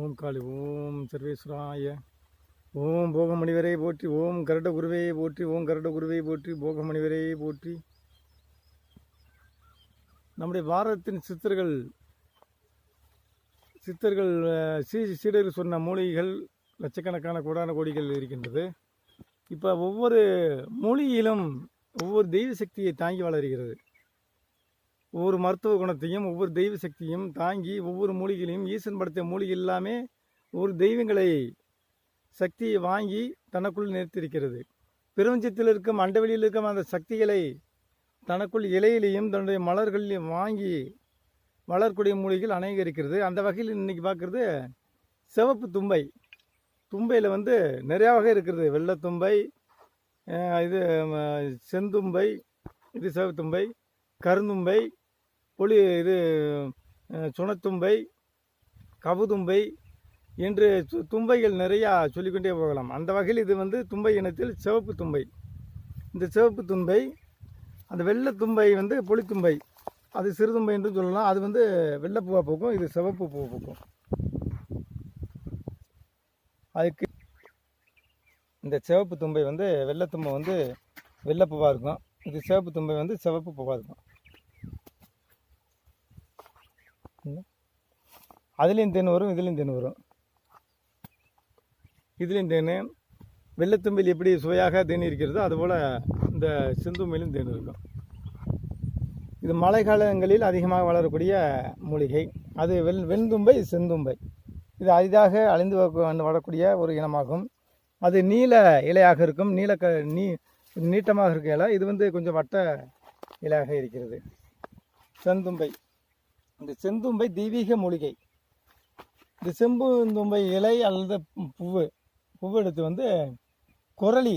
ஓம் காளி ஓம் சர்வேஸ்வராய. ஓம் போகமணிவரே போற்றி ஓம் கருட குருவே போற்றி ஓம் கருட குருவே போற்றி போகமணிவரே போற்றி. நம்முடைய பாரதத்தின் சித்தர்கள் சித்தர்கள் சீ சீடர்கள் சொன்ன மூலிகைகள் லட்சக்கணக்கான கோடான கோடிகள் இருக்கின்றது. இப்போ ஒவ்வொரு மொழியிலும் ஒவ்வொரு தெய்வ சக்தியை தாங்கி வளர்கிறது. ஒவ்வொரு மருத்துவ குணத்தையும் ஒவ்வொரு தெய்வ சக்தியும் தாங்கி ஒவ்வொரு மூலிகையிலையும் ஈசன் படுத்திய மூலிகை எல்லாமே ஒரு தெய்வங்களை சக்தியை வாங்கி தனக்குள் நிறுத்தியிருக்கிறது. பிரபஞ்சத்தில் இருக்கும் அண்டவெளியில் இருக்கும் அந்த சக்திகளை தனக்குள் இலையிலையும் தன்னுடைய மலர்களிலையும் வாங்கி வளரக்கூடிய மூலிகைகள் அநேக இருக்கிறது. அந்த வகையில் இன்றைக்கி பார்க்குறது சிவப்பு தும்பை. தும்பையில் வந்து நிறையா வகை இருக்கிறது. வெள்ளத்தும்பை இது செந்தும்பை இது சிவத்தும்பை கருந்தும்பை புளி இது சுணத்தும்பை கவுதும்பை என்று து- தும்பைகள் நிறையா சொல்லிக்கொண்டே போகலாம். அந்த வகையில் இது வந்து தும்பை இனத்தில் சிவப்பு தும்பை. இந்த சிவப்பு தும்பை அந்த வெள்ளை தும்பை வந்து புளித்தும்பை அது சிறுதும்பை என்று சொல்லலாம். அது வந்து வெள்ளைப்பூவாக பூக்கும் இது சிவப்பு பூ பூக்கும். அதுக்கு இந்த சிவப்பு தும்பை வந்து வெள்ளைத்தும்பை வந்து வெள்ளைப்பூவாக இருக்கும். இது சிவப்பு தும்பை வந்து சிவப்பு பூவாக இருக்கும். அதுலேயும் தேன் வரும் இதுலேயும் தேன் வரும். இதுலேயும் தேன் வெள்ளத்தும்பில் எப்படி சுவையாக தேன் இருக்கிறதோ அதுபோல் இந்த செந்தும்பிலும் தேன் இருக்கும். இது மழை காலங்களில் அதிகமாக வளரக்கூடிய மூலிகை. அது வெண் வெண்தும்பை செந்தும்பை. இது அரிதாக அழிந்து வரக்கூடிய ஒரு இனமாகும். அது நீல இலையாக இருக்கும். நீல க நீ நீட்டமாக இருக்க இலை. இது வந்து கொஞ்சம் வட்ட இலையாக இருக்கிறது. செந்தும்பை. இந்த செந்தும்பை தெய்வீக மூலிகை. இந்த செம்பு தும்பை இலை அல்லது பூவு பூவு எடுத்து வந்து குரளி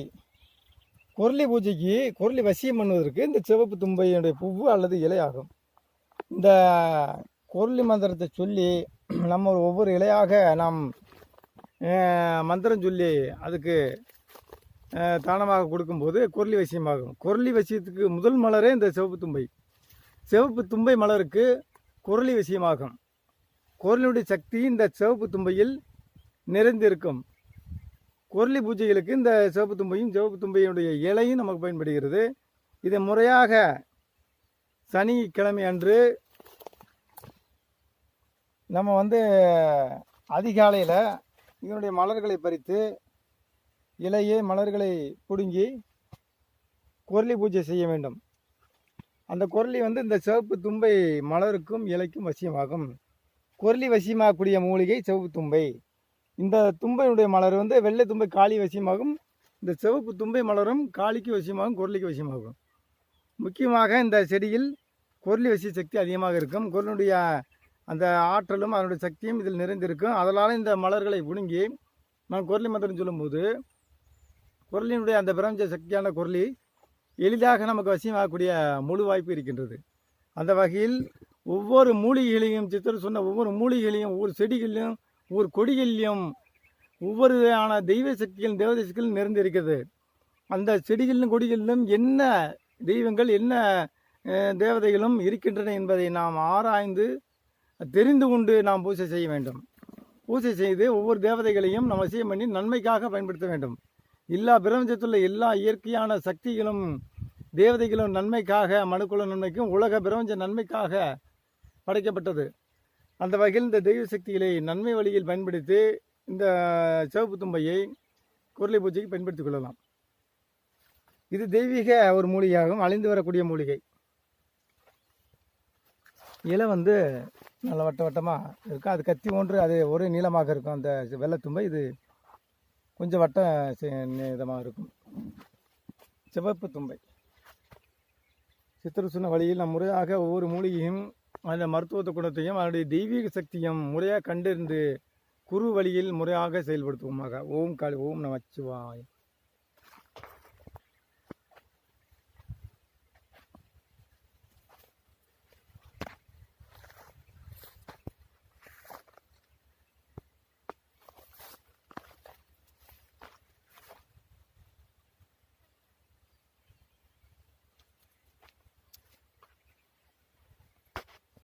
குரளி பூஜைக்கு குரலி வசியம் பண்ணுவதற்கு இந்த சிவப்பு தும்பையுடைய பூவு அல்லது இலை ஆகும். இந்த குரலி மந்திரத்தை சொல்லி நம்ம ஒரு ஒவ்வொரு இலையாக நாம் மந்திரம் சொல்லி அதுக்கு தானமாக கொடுக்கும்போது குரலி வசியமாகும். குரளி வசியத்துக்கு முதல் மலரே இந்த சிவப்பு தும்பை. சிவப்பு தும்பை மலருக்கு குரலி விஷயமாகும். குரலினுடைய சக்தி இந்த சிவப்பு தும்பையில் நிறைந்திருக்கும். குரலி பூஜைகளுக்கு இந்த சிவப்பு தும்பையும் சிவப்பு தும்பையினுடைய இலையும் நமக்கு பயன்படுகிறது. இதை முறையாக சனிக்கிழமை அன்று நம்ம வந்து அதிகாலையில் இதனுடைய மலர்களை பறித்து இலையே மலர்களை பிடுங்கி குரலி பூஜை செய்ய வேண்டும். அந்த குரலி வந்து இந்த சிவப்பு தும்பை மலருக்கும் இலைக்கும் வசியமாகும். குரலி வசியமாகக்கூடிய மூலிகை சிவப்பு தும்பை. இந்த தும்பையினுடைய மலர் வந்து வெள்ளை தும்பை காளி வசியமாகும். இந்த சிவப்பு தும்பை மலரும் காளிக்கு வசியமாகும் குரலிக்கு வசியமாகும். முக்கியமாக இந்த செடியில் குரலி வசிய சக்தி அதிகமாக இருக்கும். குரலுடைய அந்த ஆற்றலும் அதனுடைய சக்தியும் இதில் நிறைந்திருக்கும். அதனால் இந்த மலர்களை புடுங்கி நான் குரலி மந்திரம் சொல்லும்போது குரலினுடைய அந்த பிரபஞ்ச சக்தியான குரலி எளிதாக நமக்கு வசியமாகக்கூடிய முழு வாய்ப்பு இருக்கின்றது. அந்த வகையில் ஒவ்வொரு மூலிகைகளையும் சித்தர் சொன்ன ஒவ்வொரு மூலிகைகளையும் ஒவ்வொரு செடிகளிலும் ஒவ்வொரு கொடிகளிலும் ஒவ்வொரு வகையான தெய்வ சக்திகளும் தேவதை சக்திகளும் நிறைந்திருக்கிறது. அந்த செடிகளிலும் கொடிகளிலும் என்ன தெய்வங்கள் என்ன தேவதைகளும் இருக்கின்றன என்பதை நாம் ஆராய்ந்து தெரிந்து கொண்டு நாம் பூஜை செய்ய வேண்டும். பூஜை செய்து ஒவ்வொரு தேவதைகளையும் நம்ம செய்ய பண்ணி நன்மைக்காக பயன்படுத்த வேண்டும். எல்லா பிரபஞ்சத்துள்ள எல்லா இயற்கையான சக்திகளும் தேவதைகளும் நன்மைக்காக மனுக்குல நன்மைக்கும் உலக பிரபஞ்ச நன்மைக்காக படைக்கப்பட்டது. அந்த வகையில் இந்த தெய்வ சக்திகளை நன்மை வழியில் பயன்படுத்தி இந்த சிவப்பு தும்பையை குரலை பூஜைக்கு பயன்படுத்திக் கொள்ளலாம். இது தெய்வீக ஒரு மூலிகையாகும் அழிந்து வரக்கூடிய மூலிகை. இலை வந்து நல்ல வட்ட வட்டமாக இருக்கும் அது கத்தி ஒன்று அது ஒரே நீளமாக இருக்கும். அந்த வெள்ளத்தும்பை இது கொஞ்சம் வட்ட இதமாக இருக்கும். சிவப்பு தும்பை. சித்திர சொன்ன வழியில் நம் முறையாக ஒவ்வொரு மூலிகையும் அந்த மருத்துவ குணத்தையும் அதனுடைய தெய்வீக சக்தியும் முறையாக கண்டறிந்து குறு வழியில் முறையாக செயல்படுத்துவோமாக. ஓம் காளி ஓம் நமச்சிவாயம்.